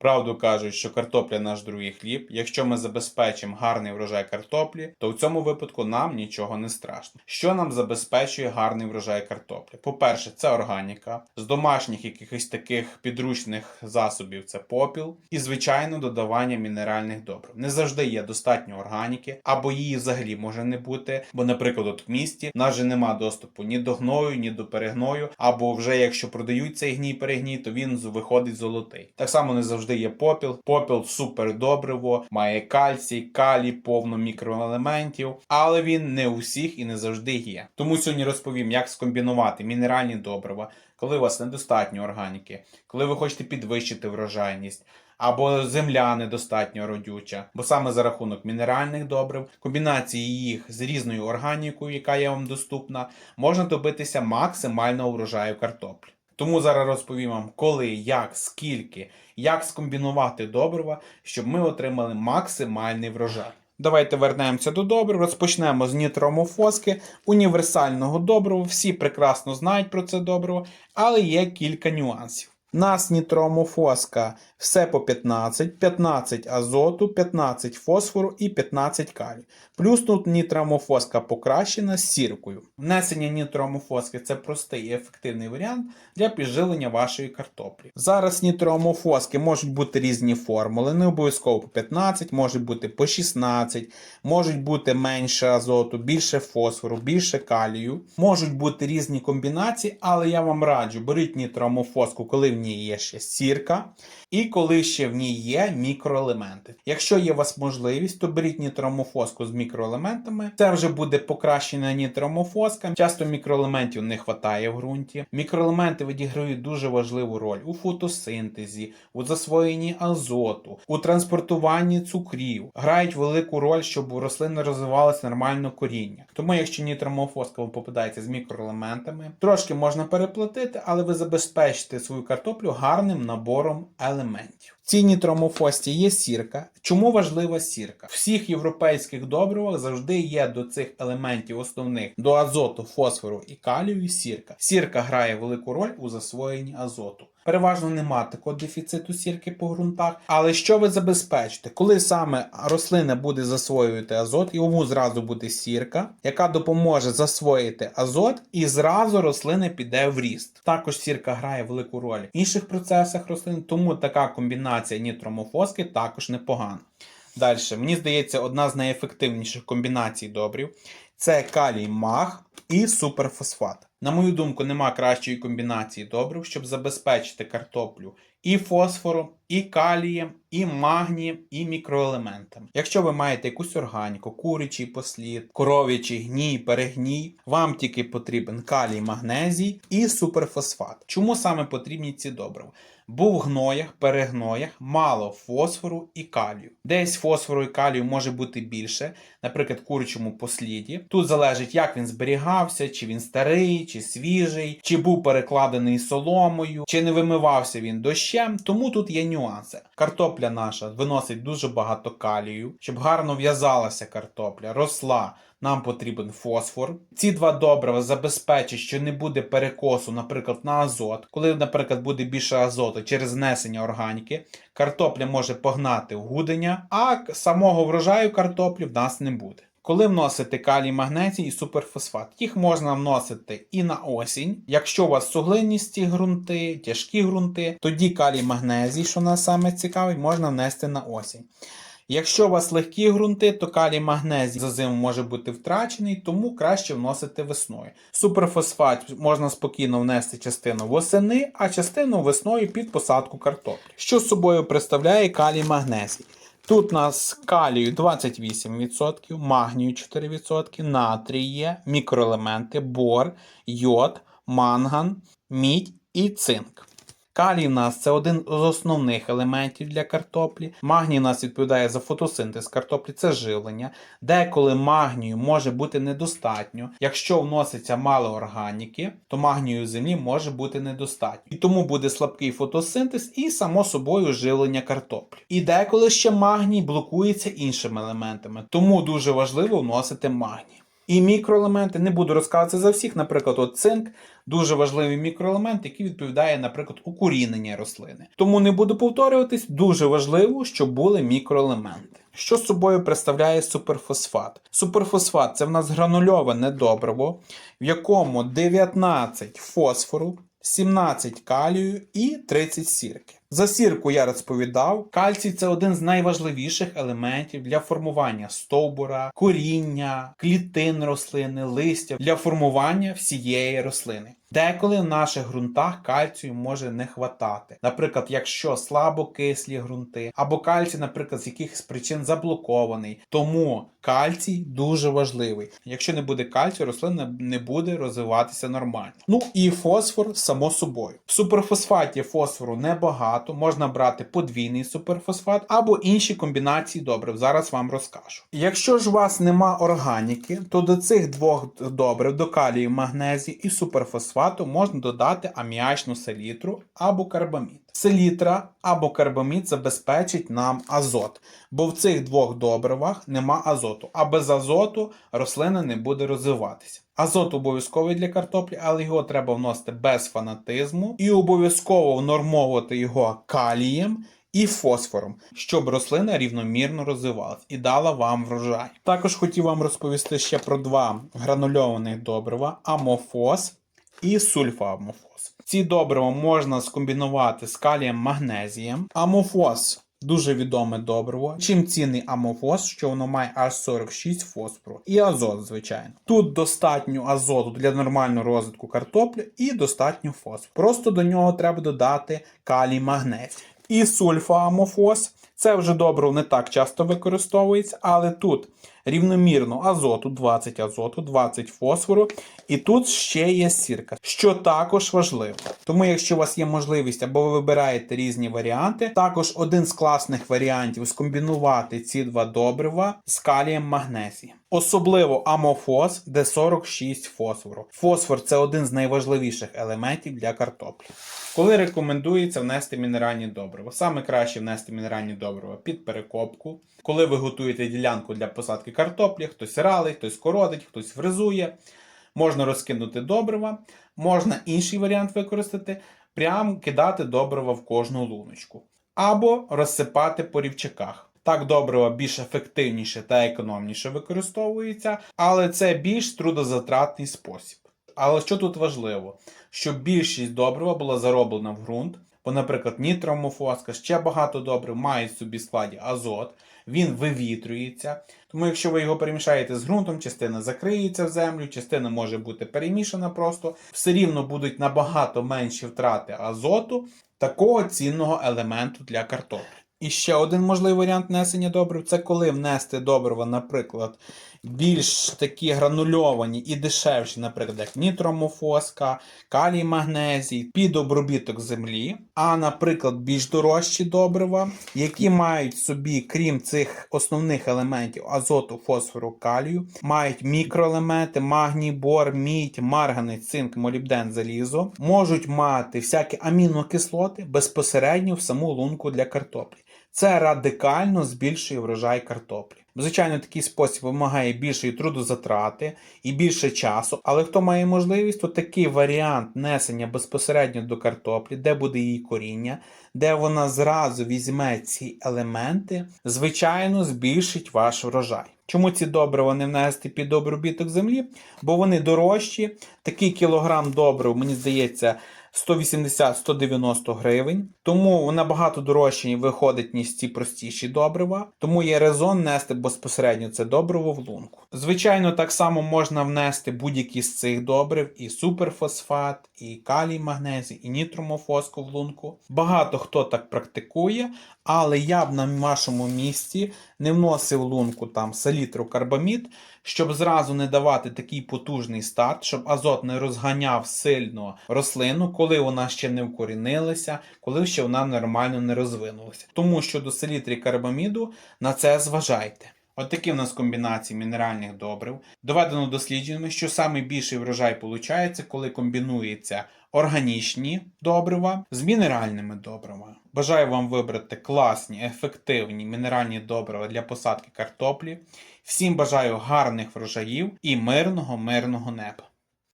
Правду кажуть, що картопля наш другий хліб. Якщо ми забезпечимо гарний врожай картоплі, то в цьому випадку нам нічого не страшно. Що нам забезпечує гарний врожай картоплі? По-перше, це органіка. З домашніх якихось таких підручних засобів це попіл, і звичайно додавання мінеральних добрив. Не завжди є достатньо органіки, або її взагалі може не бути. Бо, наприклад, от в місті в нас же нема доступу ні до гною, ні до перегною, або вже якщо продають цей гній перегній, то він виходить золотий. Так само не завжди є попіл. Попіл супер добриво, має кальцій, калій, повно мікроелементів, але він не у всіх і не завжди є. Тому сьогодні розповім, як скомбінувати мінеральні добрива, коли у вас недостатньо органіки, коли ви хочете підвищити врожайність. Або земля недостатньо родюча, бо саме за рахунок мінеральних добрив, комбінації їх з різною органікою, яка є вам доступна, можна добитися максимального врожаю картоплі. Тому зараз розповім вам, коли, як, скільки, як скомбінувати добрива, щоб ми отримали максимальний врожай. Давайте вернемося до добрив. Розпочнемо з нітромофоски, універсального добрива. Всі прекрасно знають про це добриво, але є кілька нюансів. Нас нітромофоска все по 15, 15 азоту, 15 фосфору і 15 калію. Плюс тут нітромофоска покращена з сіркою. Внесення нітромофоски це простий і ефективний варіант для підживлення вашої картоплі. Зараз нітромофоски можуть бути різні формули, не обов'язково по 15, можуть бути по 16, можуть бути менше азоту, більше фосфору, більше калію. Можуть бути різні комбінації, але я вам раджу, беріть нітромофоску, коли в ній є ще і коли ще в ній є мікроелементи. Якщо є у вас можливість, то беріть нітромофоску з мікроелементами. Це вже буде покращена нітромофоска. Часто мікроелементів не вистачає в ґрунті. Мікроелементи відіграють дуже важливу роль у фотосинтезі, у засвоєнні азоту, у транспортуванні цукрів. Грають велику роль, щоб у рослини розвивалося нормально коріння. Тому, якщо нітромофоска вам попадається з мікроелементами, трошки можна переплатити, але ви забезпечите свою картоплю гарним набором елементів. В цій нітромофості є сірка. Чому важлива сірка? В всіх європейських добривах завжди є до цих елементів основних до азоту, фосфору і калію сірка. Сірка грає велику роль у засвоєнні азоту. Переважно нема такого дефіциту сірки по ґрунтах. Але що ви забезпечите? Коли саме рослина буде засвоювати азот, йому зразу буде сірка, яка допоможе засвоїти азот, і зразу рослина піде в ріст. Також сірка грає велику роль в інших процесах рослин, тому така комбінація нітромофоски також непогана. Далі, мені здається, одна з найефективніших комбінацій добрив це калій маг і суперфосфат. На мою думку, нема кращої комбінації добрив, щоб забезпечити картоплю і фосфором, і калієм, і магнієм, і мікроелементами. Якщо ви маєте якусь органіку, курячий послід, коров'ячий гній, перегній, вам тільки потрібен калій, магнезій і суперфосфат. Чому саме потрібні ці добрива? Бо в гноях, перегноях мало фосфору і калію. Десь фосфору і калію може бути більше, наприклад, в курячому посліді. Тут залежить, як він зберігався, чи він старий, чи свіжий, чи був перекладений соломою, чи не вимивався він дощем. Тому тут є нюанси. Картопля наша виносить дуже багато калію, щоб гарно в'язалася картопля, росла. Нам потрібен фосфор. Ці два добрива забезпечать, що не буде перекосу, наприклад, на азот. Коли, наприклад, буде більше азоту через знесення органіки, картопля може погнати гудення, а самого врожаю картоплі в нас не буде. Коли вносити калій, магнезій і суперфосфат, їх можна вносити і на осінь. Якщо у вас суглиністі ґрунти, тяжкі ґрунти, тоді калій магнезій, що нас саме цікавить, можна внести на осінь. Якщо у вас легкі ґрунти, то калій магнезій за зиму може бути втрачений, тому краще вносити весною. Суперфосфат можна спокійно внести частину восени, а частину весною під посадку картоплі. Що з собою представляє калій магнезій? Тут у нас калію 28%, магнію 4%, натрій є, мікроелементи, бор, йод, манган, мідь і цинк. Калій в нас це один з основних елементів для картоплі. Магній у нас відповідає за фотосинтез картоплі, це живлення. Деколи магнію може бути недостатньо. Якщо вноситься мало органіки, то магнію в землі може бути недостатньо. І тому буде слабкий фотосинтез і само собою живлення картоплі. І деколи ще магній блокується іншими елементами, тому дуже важливо вносити магній. І мікроелементи не буду розказувати за всіх. Наприклад, от цинк дуже важливий мікроелемент, який відповідає, наприклад, укорінення рослини. Тому не буду повторюватись. Дуже важливо, щоб були мікроелементи. Що з собою представляє суперфосфат? Суперфосфат це в нас гранульоване добриво, в якому 19 фосфору, 17 калію і 30 сірки. За сірку я розповідав. Кальцій це один з найважливіших елементів для формування стовбура, коріння, клітин рослини, листя для формування всієї рослини. Деколи в наших ґрунтах кальцію може не хватати. Наприклад, якщо слабокислі ґрунти, або кальцій, наприклад, з якихось причин заблокований. Тому кальцій дуже важливий. Якщо не буде кальцію, рослина не буде розвиватися нормально. Ну і фосфор, само собою. В суперфосфаті фосфору небагато, можна брати подвійний суперфосфат або інші комбінації добрив. Зараз вам розкажу. Якщо ж у вас нема органіки, то до цих двох добрив, до калію, магнезії і суперфосфату можна додати аміачну селітру або карбамід. Селітра або карбамід забезпечить нам азот, бо в цих двох добривах нема азоту, а без азоту рослина не буде розвиватися. Азот обов'язковий для картоплі, але його треба вносити без фанатизму і обов'язково внормовувати його калієм і фосфором, щоб рослина рівномірно розвивалась і дала вам врожай. Також хотів вам розповісти ще про два гранульованих добрива амофос і сульфоамофос. Ці добрива можна скомбінувати з калієм магнезієм. Амофос дуже відоме добриво. Чим цінний амофос, що воно має аж 46 фосфору. І азот, звичайно. Тут достатньо азоту для нормального розвитку картоплі і достатньо фосфору. Просто до нього треба додати калій магнезій. І сульфоамофос. Це вже добриво не так часто використовується, але тут рівномірно азоту, 20 азоту, 20 фосфору, і тут ще є сірка, що також важливо. Тому, якщо у вас є можливість або ви вибираєте різні варіанти, також один з класних варіантів скомбінувати ці два добрива з калієм магнезієм. Особливо амофос, де 46 фосфору. Фосфор це один з найважливіших елементів для картоплі. Коли рекомендується внести мінеральні добрива, саме краще внести мінеральні добрива під перекопку. Коли ви готуєте ділянку для посадки картоплі, хтось ралить, хтось кородить, хтось фрезує, можна розкинути добрива, можна інший варіант використати, прямо кидати добрива в кожну луночку. Або розсипати по рівчаках. Так добрива більш ефективніше та економніше використовується, але це більш трудозатратний спосіб. Але що тут важливо? Щоб більшість добрива була зароблена в ґрунт, бо, наприклад, нітромофоска, ще багато добрив мають в собі складі азот, він вивітрюється. Тому, якщо ви його перемішаєте з ґрунтом, частина закриється в землю, частина може бути перемішана просто, все рівно будуть набагато менші втрати азоту, такого цінного елементу для картоплі. І ще один можливий варіант внесення добрив це коли внести добрива, наприклад, більш такі гранульовані і дешевші, наприклад, як нітромофоска, калій магнезій, під обробіток землі, а, наприклад, більш дорожчі добрива, які мають собі, крім цих основних елементів азоту, фосфору, калію, мають мікроелементи, магній, бор, мідь, марганець, цинк, молібден, залізо, можуть мати всякі амінокислоти безпосередньо в саму лунку для картоплі. Це радикально збільшує врожай картоплі. Звичайно, такий спосіб вимагає більшої трудозатрати і більше часу, але хто має можливість, то такий варіант несення безпосередньо до картоплі, де буде її коріння, де вона зразу візьме ці елементи, звичайно, збільшить ваш врожай. Чому ці добрива не внести під обробіток землі? Бо вони дорожчі. Такий кілограм добрив, мені здається, 180-190 гривень. Тому набагато дорожче виходить, ніж ці простіші добрива. Тому є резон нести безпосередньо це добриво в лунку. Звичайно, так само можна внести будь-які з цих добрив: і суперфосфат, і калій магнезій, і нітромофоску в лунку. Багато хто так практикує, але я б на вашому місці не вносив лунку там селітру карбамід, щоб зразу не давати такий потужний старт, щоб азот не розганяв сильно рослину, коли вона ще не вкорінилася, коли ще вона нормально не розвинулася. Тому що до селітрі карбаміду на це зважайте. Отакі в нас комбінації мінеральних добрив. Доведено дослідженнями, що найбільший врожай виходить, коли комбінується органічні добрива з мінеральними добривами. Бажаю вам вибрати класні, ефективні мінеральні добрива для посадки картоплі. Всім бажаю гарних врожаїв і мирного, мирного неба.